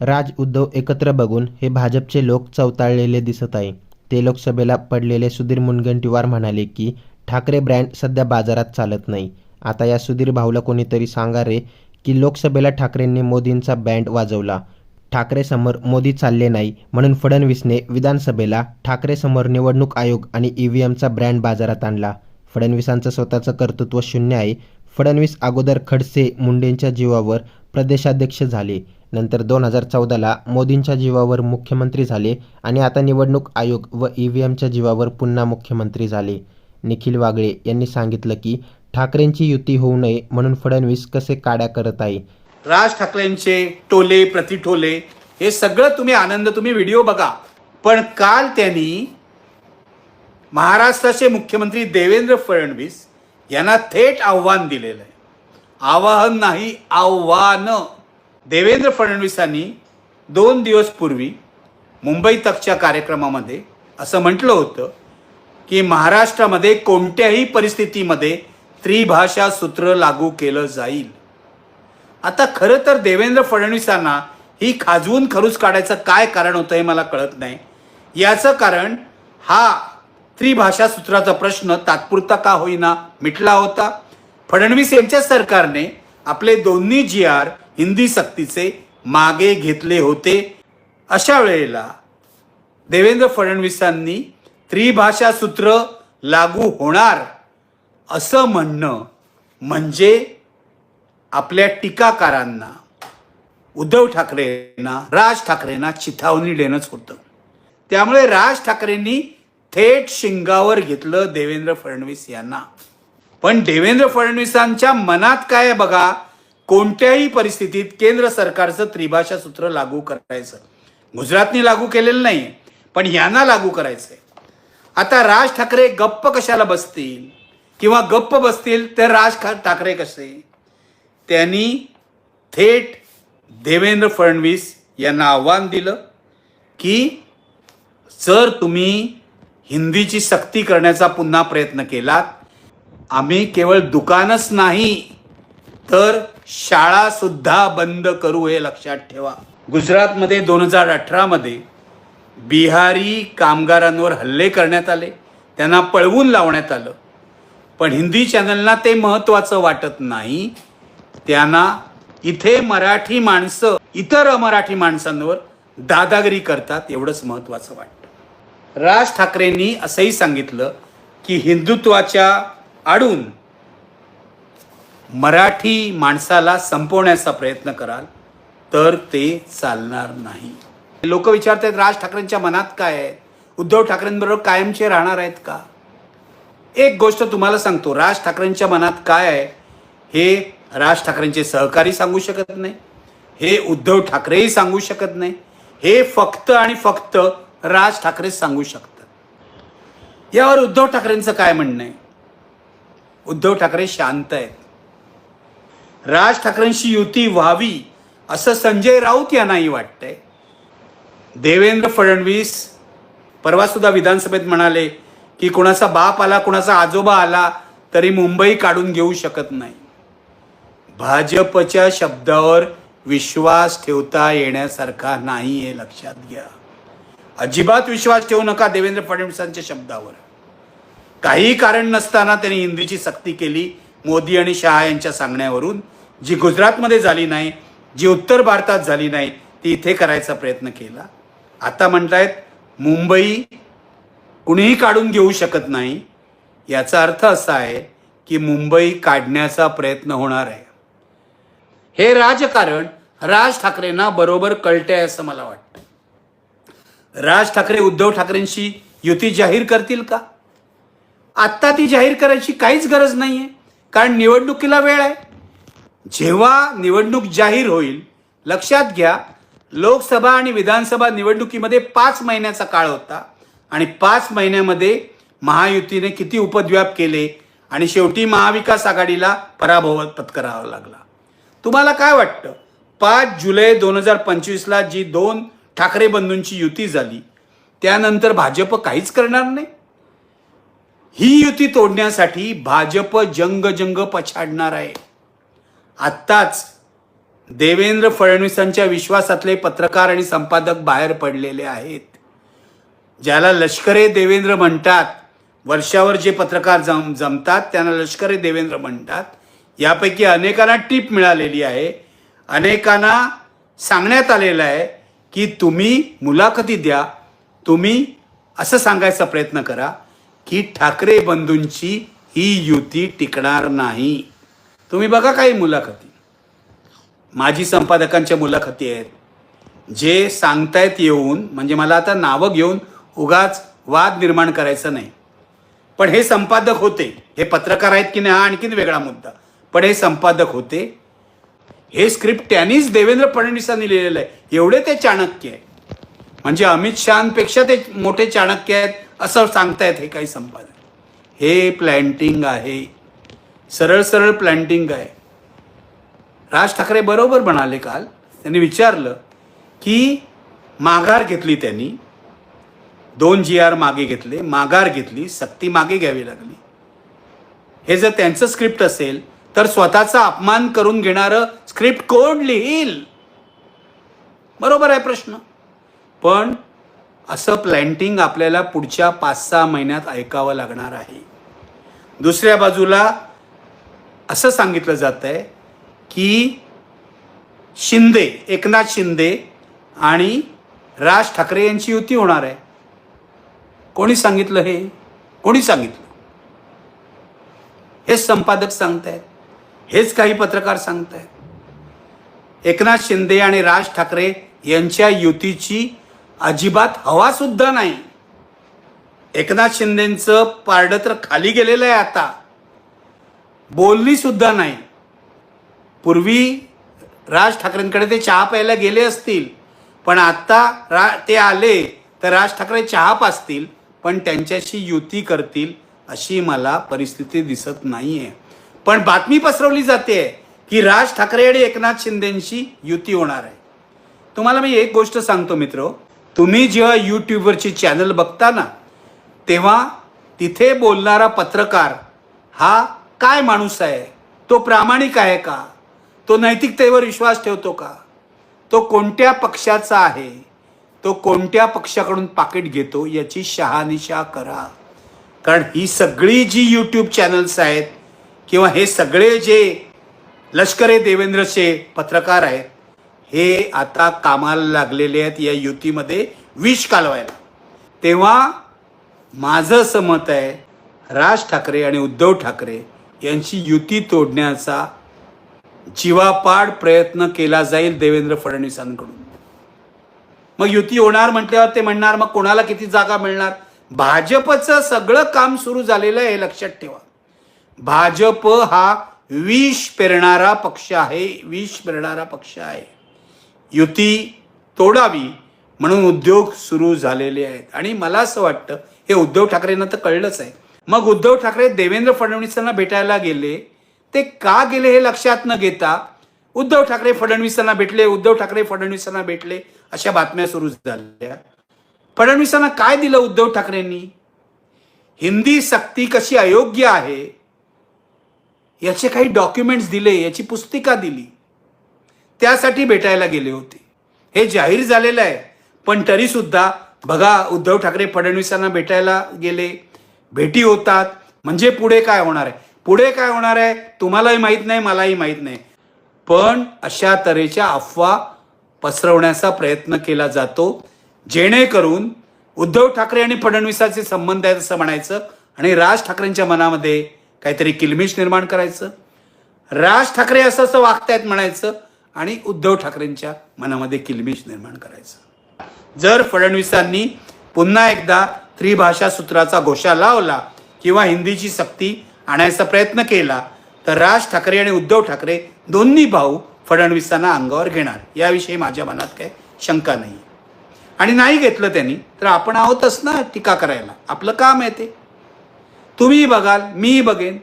राज उद्धव एकत्र बघून हे भाजपचे लोक चवताळलेले दिसत आहे. ते लोकसभेला पडलेले सुधीर मुनगंटीवार म्हणाले की ठाकरे ब्रँड सध्या बाजारात चालत नाही. आता या सुधीर भाऊला कोणीतरी सांगा रे की लोकसभेला ठाकरेंनी मोदींचा बँड वाजवला. ठाकरे समोर मोदी चालले नाही म्हणून फडणवीसने विधानसभेला ठाकरे समोर निवडणूक आयोग आणि ईव्हीएमचा ब्रँड बाजारात आणला. फडणवीसांचं स्वतःचं कर्तृत्व शून्य आहे. फडणवीस अगोदर खडसे मुंडेंच्या जीवावर प्रदेशाध्यक्ष झाले. नंतर दोन हजार चौदाला मोदींच्या जीवावर मुख्यमंत्री झाले आणि आता निवडणूक आयोग व ई व्ही एमच्या जीवावर पुन्हा मुख्यमंत्री झाले. निखिल वागळे यांनी सांगितलं की ठाकरेंची युती होऊ नये म्हणून फडणवीस कसे काड्या करत आहे? राज ठाकरेंचे टोले प्रतिटोले हे सगळं तुम्ही आनंद तुम्ही व्हिडिओ बघा. पण काल त्यांनी महाराष्ट्राचे मुख्यमंत्री देवेंद्र फडणवीस यांना थेट आव्हान दिलेलं आहे. आवाहन नाही आव्हान. देवेंद्र फडणवीसांनी दोन दिवस पूर्वी मुंबई तकच्या कार्यक्रमामध्ये असं म्हटलं होतं की महाराष्ट्रामध्ये कोणत्याही परिस्थितीमध्ये त्रिभाषा सूत्र लागू केलं जाईल. आता खरं तर देवेंद्र फडणवीसांना ही खाजवून खरूच काढायचं काय कारण होतं हे मला कळत नाही. याचं कारण हा त्रिभाषा सूत्राचा प्रश्न तात्पुरता का होईना मिटला होता? फडणवीस यांच्या सरकारने आपले दोन्ही जी आर हिंदी सक्तीचे मागे घेतले होते. अशा वेळेला देवेंद्र फडणवीसांनी त्रिभाषा सूत्र लागू होणार असं म्हणणं म्हणजे आपल्या टीकाकारांना उद्धव ठाकरेंना राज ठाकरेंना चिथावणी देणंच होतं. त्यामुळे राज ठाकरेंनी थेट शिंगावर घेतलं देवेंद्र फडणवीस यांना. पण देवेंद्र फडणवीसांच्या मनात काय बघा? कोणत्याही परिस्थितीत केंद्र सरकारचं त्रिभाषा सूत्र लागू करायचं. गुजरातने लागू केलेलं नाही पण यांना लागू करायचंय. आता राज ठाकरे गप्प कशाला बसतील? किंवा गप्प बसतील तर राज ठाकरे कसे? त्यांनी थेट देवेंद्र फडणवीस यांना आव्हान दिलं की जर तुम्ही हिंदीची सक्ती करण्याचा पुन्हा प्रयत्न केलात. आम्ही केवळ दुकानच नाही तर शाळा सुद्धा बंद करू हे लक्षात ठेवा. गुजरातमध्ये दोन हजार अठरामध्ये बिहारी कामगारांवर हल्ले करण्यात आले. त्यांना पळवून लावण्यात आलं. पण हिंदी चॅनलना ते महत्त्वाचं वाटत नाही. त्यांना इथे मराठी माणसं इतर मराठी माणसांवर दादागिरी करतात एवढंच महत्त्वाचं वाटतं. राज ठाकरेंनी असंही सांगितलं की हिंदुत्वाच्या आडून मराठी माणसाला संपवण्याचा प्रयत्न कराल तर ते चालणार नाही. लोक विचारतात राज ठाकरेंच्या मनात काय आहे? उद्धव ठाकरेंबरोबर कायमचे राहणार आहेत का? एक गोष्ट तुम्हाला सांगतो राज ठाकरेंच्या मनात काय आहे? हे राज ठाकरेंचे सहकारी सांगू शकत नाही हे उद्धव ठाकरेही सांगू शकत नाही हे फक्त आणि फक्त राज ठाकरेच सांगू शकतात. यावर उद्धव ठाकरेंचं काय म्हणणं आहे? उद्धव ठाकरे शांत आहेत. राज ठाकरेंशी युती व्हावी असं संजय राऊत यांनाही वाटतंय. देवेंद्र फडणवीस परवासुद्धा विधानसभेत म्हणाले की कुणाचा बाप आला कुणाचा आजोबा आला तरी मुंबई काढून घेऊ शकत नाही. भाजपच्या शब्दावर विश्वास ठेवता येण्यासारखा नाही हे लक्षात घ्या. अजिबात विश्वास ठेवू नका देवेंद्र फडणवीसांच्या शब्दावर. काही कारण नसताना त्यांनी हिंदीची सक्ती केली. मोदी आणि शहा यांच्या सांगण्यावरून जी गुजरातमध्ये झाली नाही जी उत्तर भारतात झाली नाही ती इथे करायचा प्रयत्न केला. आता म्हणतायत मुंबई कुणीही काढून घेऊ शकत नाही. याचा अर्थ असा आहे की मुंबई काढण्याचा प्रयत्न होणार आहे. हे राजकारण राज ठाकरेंना बरोबर कळते आहे असं मला वाटतं. राज ठाकरे उद्धव ठाकरेंशी युती जाहीर करतील का? आत्ता ती जाहीर करायची काहीच गरज नाहीये. कारण निवडणुकीला वेळ आहे. जेव्हा निवडणूक जाहीर होईल लक्षात घ्या लोकसभा आणि विधानसभा निवडणुकीमध्ये पाच महिन्याचा काळ होता. आणि पाच महिन्यामध्ये महायुतीने किती उपद्व्याप केले आणि शेवटी महाविकास आघाडीला पराभव पत्करावा लागला. तुम्हाला काय वाटतं? पाच जुलै दोन हजार पंचवीसला जी दोन ठाकरे बंधूंची युती झाली त्यानंतर भाजप काहीच करणार नाही? ही युती तोडण्यासाठी भाजप जंग जंग पछाडणार आहे. आत्ताच देवेंद्र फडणवीसांच्या विश्वासातले पत्रकार आणि संपादक बाहेर पडलेले आहेत. ज्याला लष्करे देवेंद्र म्हणतात वर्षावर जे पत्रकार जम जमतात त्यांना लष्करे देवेंद्र म्हणतात. यापैकी अनेकांना टीप मिळालेली आहे. अनेकांना सांगण्यात आलेलं आहे की तुम्ही मुलाखती द्या तुम्ही असं सांगायचा प्रयत्न करा. की ठाकरे बंधूंची ही युती टिकणार नाही. तुम्ही बघा काही मुलाखती. माजी संपादकांच्या मुलाखती आहेत. जे सांगतायत येऊन म्हणजे मला आता नावं घेऊन उगाच वाद निर्माण करायचा नाही. पण हे संपादक होते. हे पत्रकार आहेत की नाही हा आणखीन वेगळा मुद्दा. पण हे संपादक होते. हे स्क्रिप्ट त्यांनीच देवेंद्र फडणवीसांनी लिहिलेलं आहे. एवढे ते चाणक्य आहे म्हणजे अमित शहापेक्षा ते मोठे चाणक्य आहेत. असं सांगतायत हे काही संपादक हे प्लॅन्टिंग आहे. सरळ सरळ प्लॅन्टिंग आहे. राज ठाकरे बरोबर म्हणाले काल त्यांनी विचारलं की माघार घेतली त्यांनी दोन जी आर मागे घेतले माघार घेतली सक्ती मागे घ्यावी लागली. हे जर त्यांचं स्क्रिप्ट असेल तर स्वतःचा अपमान करून घेणारं स्क्रिप्ट कोण लिहील? बरोबर आहे प्रश्न. पण असं प्लॅन्टिंग आपल्याला पुढच्या पाच सहा महिन्यात ऐकावं लागणार आहे. दुसऱ्या बाजूला असं सांगितलं जात आहे की शिंदे एकनाथ शिंदे आणि राज ठाकरे यांची युती होणार आहे. कोणी सांगितलं हे? कोणी सांगितलं? हेच संपादक सांगतायत. हेच काही पत्रकार सांगतायत. एकनाथ शिंदे आणि राज ठाकरे यांच्या युतीची अजिबात हवा सुद्धा नाही. एकनाथ शिंदेचं पारडं तर खाली गेलेलं आहे आता. बोलली सुद्धा नाही. पूर्वी राज ठाकरेंकडे ते चहा प्यायला गेले असतील पण आत्ता रा ते आले तर राज ठाकरे चहा पाचतील पण त्यांच्याशी युती करतील अशी मला परिस्थिती दिसत नाही आहे पण बातमी पसरवली जाते की राज ठाकरे आणि एकनाथ शिंदेंशी युती होणार आहे. तुम्हाला मी एक गोष्ट सांगतो मित्र. तुम्ही जेव्हा यूट्यूबवरची चॅनल बघता ना तेव्हा तिथे बोलणारा पत्रकार हा काय माणूस आहे? तो प्रामाणिक आहे का? तो नैतिकतेवर विश्वास ठेवतो का? तो कोणत्या पक्षाचा आहे? तो कोणत्या पक्षाकडून पाकिट घेतो? याची शहानिशा करा. कारण ही सगळी जी यूट्यूब चॅनल्स आहेत किंवा हे सगळे जे लष्करे देवेंद्रचे पत्रकार आहेत हे आता कामाला लागलेले आहेत या युतीमध्ये विष कालवायला. तेव्हा माझं असं मत आहे राज ठाकरे आणि उद्धव ठाकरे यांची युती तोडण्याचा जीवापाड प्रयत्न केला जाईल देवेंद्र फडणवीसांकडून. मग युती होणार म्हटल्यावर ते म्हणणार मग कोणाला किती जागा मिळणार? भाजपचं सगळं काम सुरू झालेलं आहे हे लक्षात ठेवा. भाजप हा विष पेरणारा पक्ष आहे विष पेरणारा पक्ष आहे. युती तोडावी म्हणून उद्योग सुरू झालेले आहेत. आणि मला असं वाटतं हे उद्धव ठाकरेंना तर कळलंच आहे. मग उद्धव ठाकरे देवेंद्र फडणवीसांना भेटायला गेले. ते का गेले हे लक्षात न घेता उद्धव ठाकरे फडणवीसांना भेटले उद्धव ठाकरे फडणवीसांना भेटले अशा बातम्या सुरू झाल्या. फडणवीसांना काय दिलं उद्धव ठाकरेंनी? हिंदी सक्ती कशी अयोग्य आहे? याचे काही डॉक्युमेंट्स दिले याची पुस्तिका दिली. त्यासाठी भेटायला गेले होते. हे जाहीर झालेलं आहे. पण तरी सुद्धा बघा उद्धव ठाकरे फडणवीसांना भेटायला गेले. भेटी होतात. म्हणजे पुढे काय होणार आहे? पुढे काय होणार आहे? तुम्हालाही माहीत नाही मलाही माहीत नाही. पण अशा तऱ्हेच्या अफवा पसरवण्याचा प्रयत्न केला जातो. जेणेकरून उद्धव ठाकरे आणि फडणवीसाचे संबंध आहेत असं म्हणायचं आणि राज ठाकरेंच्या मनामध्ये काहीतरी किलमिश निर्माण करायचं. राज ठाकरे असं असं वागतायत म्हणायचं. आणि उद्धव ठाकरेंच्या मनामध्ये किलमिश निर्माण करायचं. जर फडणवीसांनी पुन्हा एकदा त्रिभाषा सूत्राचा घोषा लावला किंवा हिंदीची सक्ती आणायचा प्रयत्न केला तर राज ठाकरे आणि उद्धव ठाकरे दोन्ही भाऊ फडणवीसांना अंगावर घेणार. याविषयी माझ्या मनात काही शंका नाही. आणि नाही घेतलं त्यांनी तर आपण आहोतच ना टीका करायला. आपलं काम आहे ते. तुम्ही बघाल मी बघेन.